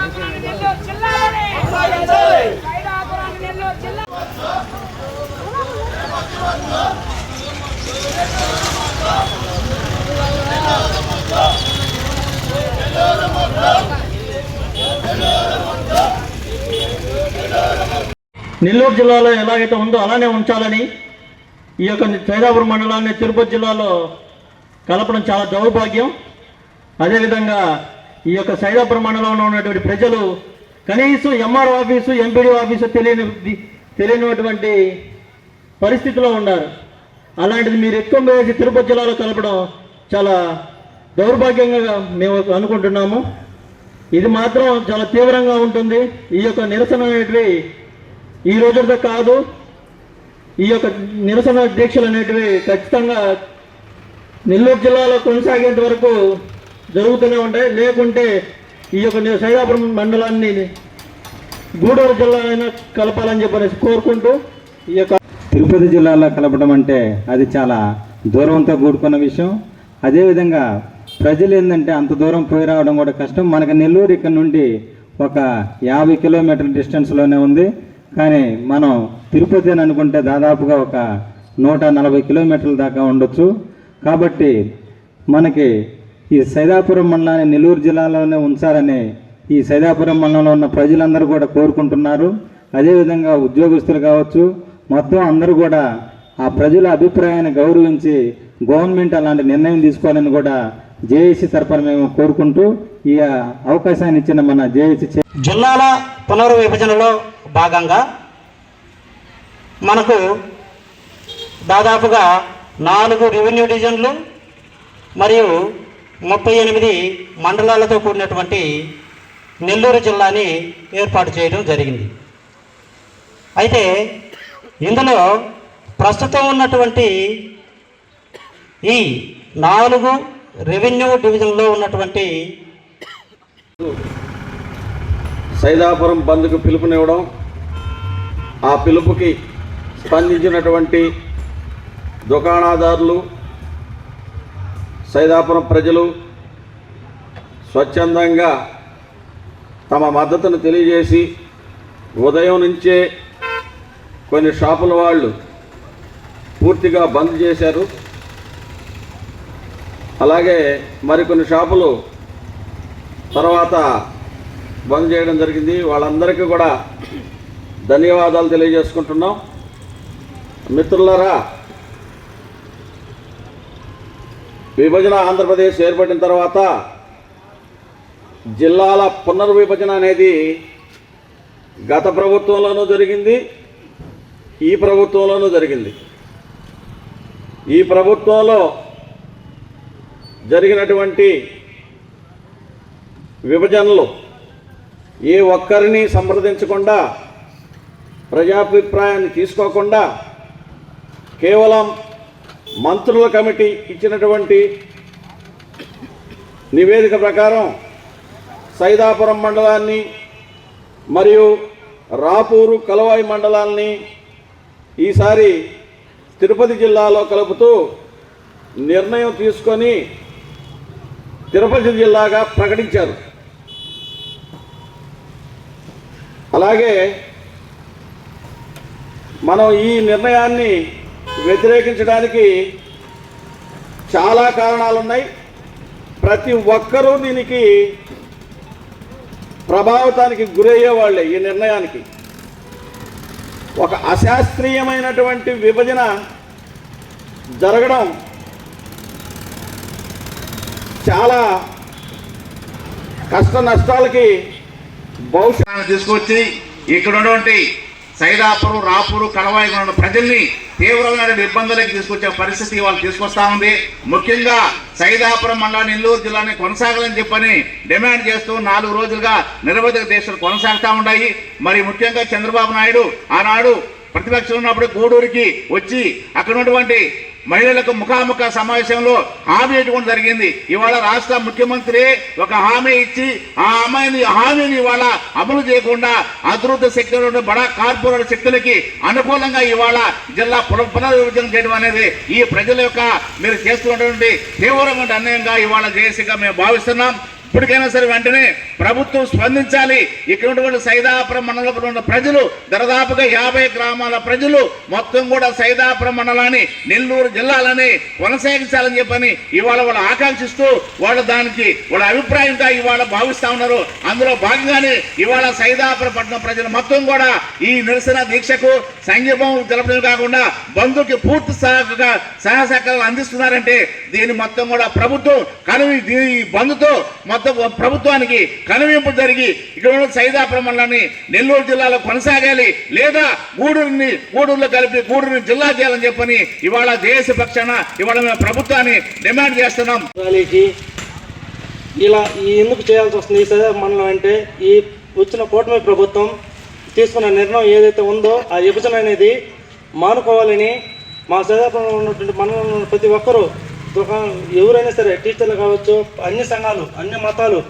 నెల్లూరు నెల్లూరు జిల్లాలో ఎలాగైతే ఉందో అలానే ఉంచాలని ఈ యొక్క సైదాపురం మండలాన్ని తిరుపతి జిల్లాలో కలపడం చాలా దౌర్భాగ్యం. అదేవిధంగా ఈ యొక్క సైదాపురం మండలంలో ఉన్నటువంటి ప్రజలు కనీసం ఎంఆర్ఓ ఆఫీసు ఎంపీడీ ఆఫీసు తెలియని తెలియనటువంటి పరిస్థితిలో ఉన్నారు. అలాంటిది మీరు ఎక్కువ వేసి తిరుపతి జిల్లాలో కలపడం చాలా దౌర్భాగ్యంగా మేము అనుకుంటున్నాము. ఇది మాత్రం చాలా తీవ్రంగా ఉంటుంది. ఈ యొక్క నిరసన అనేటివి ఈ రోజుతో కాదు ఈ యొక్క నిరసన దీక్షలు అనేటివి ఖచ్చితంగా నెల్లూరు జిల్లాలో కొనసాగేంత వరకు జరుగుతూనే ఉంటాయి. లేకుంటే ఈ యొక్క సైదాపురం మండలాన్ని గూడూరు జిల్లా అయినా కలపాలని చెప్పనేసి కోరుకుంటూ ఈ యొక్క తిరుపతి జిల్లాలో కలపడం అంటే అది చాలా దూరంతో కూడుకున్న విషయం. అదేవిధంగా ప్రజలు ఏంటంటే అంత దూరం పోయి రావడం కూడా కష్టం. మనకి నెల్లూరు ఇక్కడ నుండి ఒక యాభై కిలోమీటర్ డిస్టెన్స్లోనే ఉంది. కానీ మనం తిరుపతి అని అనుకుంటే దాదాపుగా ఒక నూట నలభై కిలోమీటర్ల దాకా ఉండొచ్చు. కాబట్టి మనకి ఈ సైదాపురం మండలాన్ని నెల్లూరు జిల్లాలోనే ఉంచాలని ఈ సైదాపురం మండలంలో ఉన్న ప్రజలందరూ కూడా కోరుకుంటున్నారు. అదేవిధంగా ఉద్యోగస్తులు కావచ్చు మొత్తం అందరూ కూడా ఆ ప్రజల అభిప్రాయాన్ని గౌరవించి గవర్నమెంట్ అలాంటి నిర్ణయం తీసుకోవాలని కూడా జేఏసీ తరఫున మేము కోరుకుంటూ ఈ అవకాశాన్ని ఇచ్చిన మన జేఏసీ జిల్లాల పునర్విభజనలో భాగంగా మనకు దాదాపుగా నాలుగు రెవెన్యూ డివిజన్లు మరియు ముప్పై ఎనిమిది మండలాలతో కూడినటువంటి నెల్లూరు జిల్లాని ఏర్పాటు చేయడం జరిగింది. అయితే ఇందులో ప్రస్తుతం ఉన్నటువంటి ఈ నాలుగు రెవెన్యూ డివిజన్లో ఉన్నటువంటి సైదాపురం బంద్కు పిలుపునివ్వడం ఆ పిలుపుకి స్పందించినటువంటి దుకాణదారులు సైదాపురం ప్రజలు స్వచ్ఛందంగా తమ మద్దతును తెలియజేసి ఉదయం నుంచే కొన్ని షాపుల వాళ్ళు పూర్తిగా బంద్ చేశారు. అలాగే మరికొన్ని షాపులు తర్వాత బంద్ చేయడం జరిగింది. వాళ్ళందరికీ కూడా ధన్యవాదాలు తెలియజేసుకుంటున్నాం. మిత్రులరా విభజన ఆంధ్రప్రదేశ్ ఏర్పడిన తర్వాత జిల్లాల పునర్విభజన అనేది గత ప్రభుత్వంలోనూ జరిగింది ఈ ప్రభుత్వంలోనూ జరిగింది. ఈ ప్రభుత్వంలో జరిగినటువంటి విభజనలు ఏ ఒక్కరిని సంప్రదించకుండా ప్రజాభిప్రాయాన్ని తీసుకోకుండా కేవలం మంత్రుల కమిటీ ఇచ్చినటువంటి నివేదిక ప్రకారం సైదాపురం మండలాన్ని మరియు రాపూరు కలవాయి మండలాన్ని ఈసారి తిరుపతి జిల్లాలో కలుపుతూ నిర్ణయం తీసుకొని తిరుపతి జిల్లాగా ప్రకటించారు. అలాగే మనం ఈ నిర్ణయాన్ని వ్యతిరేకించడానికి చాలా కారణాలు ఉన్నాయి ప్రతి ఒక్కరూ దీనికి ప్రభావితానికి గురయ్యే వాళ్ళే ఈ నిర్ణయానికి. ఒక అశాస్త్రీయమైనటువంటి విభజన జరగడం చాలా కష్ట నష్టాలకి భవిష్యత్తు తీసుకొచ్చి ఇక్కడ ఉన్నటువంటి సైదాపురం రాపూరు కలవాయి ఉన్న ప్రజల్ని తీవ్రమైన ఇబ్బందులకు తీసుకొచ్చే పరిస్థితి వాళ్ళు తీసుకొస్తా ఉంది. ముఖ్యంగా సైదాపురం మండలం నెల్లూరు జిల్లాని కొనసాగాలని చెప్పని డిమాండ్ చేస్తూ నాలుగు రోజులుగా నిరవధిక దీక్షలు కొనసాగుతూ ఉన్నాయి. మరి ముఖ్యంగా చంద్రబాబు నాయుడు ఆనాడు ప్రతిపక్షం ఉన్నప్పుడు గూడూరుకి వచ్చి అక్కడ ఉన్నటువంటి మహిళలకు ముఖాముఖ సమావేశంలో హామీ ఇవ్వడం జరిగింది. ఇవాళ రాష్ట్ర ముఖ్యమంత్రి ఒక హామీ ఇచ్చి ఆ అమ్మాయిని హామీని ఇవాళ అమలు చేయకుండా అభివృద్ధి శక్తులు బడా కార్పొరేట్ శక్తులకి అనుకూలంగా ఇవాళ జిల్లా పున- పునర్విభజన చేయడం అనేది ఈ ప్రజల యొక్క మీరు చేస్తున్నటువంటి తీవ్రమైన అన్యాయంగా ఇవాళ జేసీగా మేము భావిస్తున్నాం. ఇప్పటికైనా సరే వెంటనే ప్రభుత్వం స్పందించాలి. ఇక్కడ ఉన్నటువంటి సైదాపురం మండలంలో ఉన్న ప్రజలు దరదాపుగా యాభై గ్రామాల ప్రజలు మొత్తం కూడా సైదాపురం మండలాన్ని నెల్లూరు జిల్లాలని కొనసాగించాలని చెప్పని ఇవాళ వాళ్ళు ఆకాంక్షిస్తూ వాళ్ళు దానికి వాళ్ళ అభిప్రాయంగా ఇవాళ భావిస్తా ఉన్నారు. అందులో భాగంగానే ఇవాళ సైదాపురం పట్టణం ప్రజలు మొత్తం కూడా ఈ నిరసన దీక్షకు సంఘీభం తెలపడం కాకుండా బంధుకి పూర్తి సహకార సహసహకారాలు అందిస్తున్నారంటే దీని మొత్తం కూడా ప్రభుత్వం కనువి దీని ఈ బంధుతో మొత్తం కొత్త ప్రభుత్వానికి కనువింపు జరిగి ఇక్కడ ఉన్న సైదాపురం మండలాన్ని నెల్లూరు జిల్లాలో కొనసాగాలి. లేదా గూడూరుని గూడూరులో కలిపి గూడూరుని జిల్లా చేయాలని చెప్పని ఇవాళ దేశ పక్షాన ఇవాళ మేము ప్రభుత్వాన్ని డిమాండ్ చేస్తున్నాం. ఇలా ఈ ఎందుకు చేయాల్సి వస్తుంది ఈ సదా మండలం అంటే ఈ వచ్చిన కూటమి ప్రభుత్వం తీసుకున్న నిర్ణయం ఏదైతే ఉందో ఆ విభజన అనేది మానుకోవాలని మా సైదాపురంలో ఉన్నటువంటి మండలంలో ఉన్న ప్రతి ఒక్కరూ దుకాణం ఎవరైనా సరే టీచర్లు కావచ్చు అన్ని సంఘాలు అన్ని మతాలు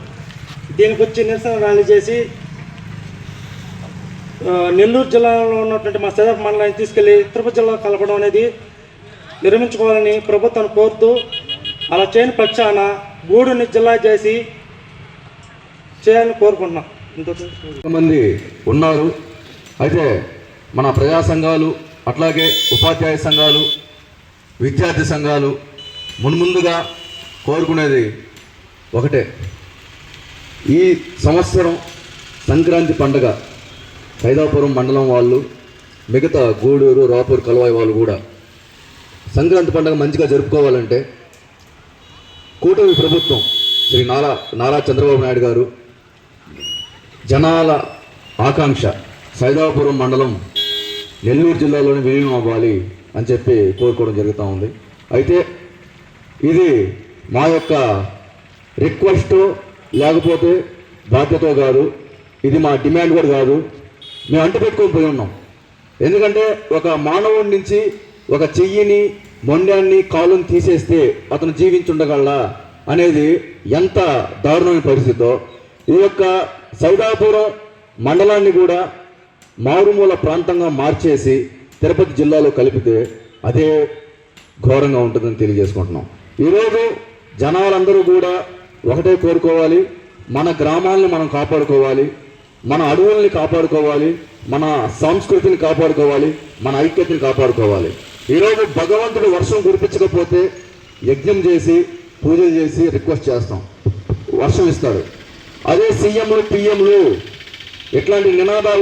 దీనికి వచ్చి నిరసన ర్యాలీ చేసి నెల్లూరు జిల్లాలో ఉన్నటువంటి మా సదాపు మండలాన్ని తీసుకెళ్ళి తిరుపతి జిల్లా కలపడం అనేది నిర్మించుకోవాలని ప్రభుత్వాన్ని కోరుతూ అలా చేయని పక్షాన గూడుని జిల్లా చేసి చేయాలని కోరుకుంటున్నాం. ఇంతకు మంది ఉన్నారు. అయితే మన ప్రజా సంఘాలు అట్లాగే ఉపాధ్యాయ సంఘాలు విద్యార్థి సంఘాలు మున్ముందుగా కోరుకునేది ఒకటే. ఈ సంవత్సరం సంక్రాంతి పండగ సైదాపురం మండలం వాళ్ళు మిగతా గూడూరు రాపూర్ కలవాయి వాళ్ళు కూడా సంక్రాంతి పండగ మంచిగా జరుపుకోవాలంటే కూటమి ప్రభుత్వం శ్రీ నారా నారా చంద్రబాబు నాయుడు గారు జనాల ఆకాంక్ష సైదాపురం మండలం నెల్లూరు జిల్లాలోని విలీనం అవ్వాలి అని చెప్పి కోరుకోవడం జరుగుతూ ఉంది. అయితే ఇది మా యొక్క రిక్వెస్ట్ లేకపోతే బాధ్యత కాదు. ఇది మా డిమాండ్ కూడా కాదు. మేము అంటుపెట్టుకొని పోయి ఉన్నాం. ఎందుకంటే ఒక మానవుడి నుంచి ఒక చెయ్యిని మొండాన్ని కాలుని తీసేస్తే అతను జీవించుండగలడా అనేది ఎంత దారుణమైన పరిస్థితో ఈ యొక్క సైదాపురం మండలాన్ని కూడా మారుమూల ప్రాంతంగా మార్చేసి తిరుపతి జిల్లాలో కలిపితే అదే ఘోరంగా ఉంటుందని తెలియజేసుకుంటున్నాం. ఈరోజు జనాలందరూ కూడా ఒకటే కోరుకోవాలి. మన గ్రామాలను మనం కాపాడుకోవాలి. మన అడవుల్ని కాపాడుకోవాలి. మన సంస్కృతిని కాపాడుకోవాలి. మన ఐక్యతని కాపాడుకోవాలి. ఈరోజు భగవంతుడు వర్షం కురిపించకపోతే యజ్ఞం చేసి పూజ చేసి రిక్వెస్ట్ చేస్తాం. వర్షం ఇస్తాడు. అదే సీఎంలు పిఎంలు ఇట్లాంటి నినాదాలు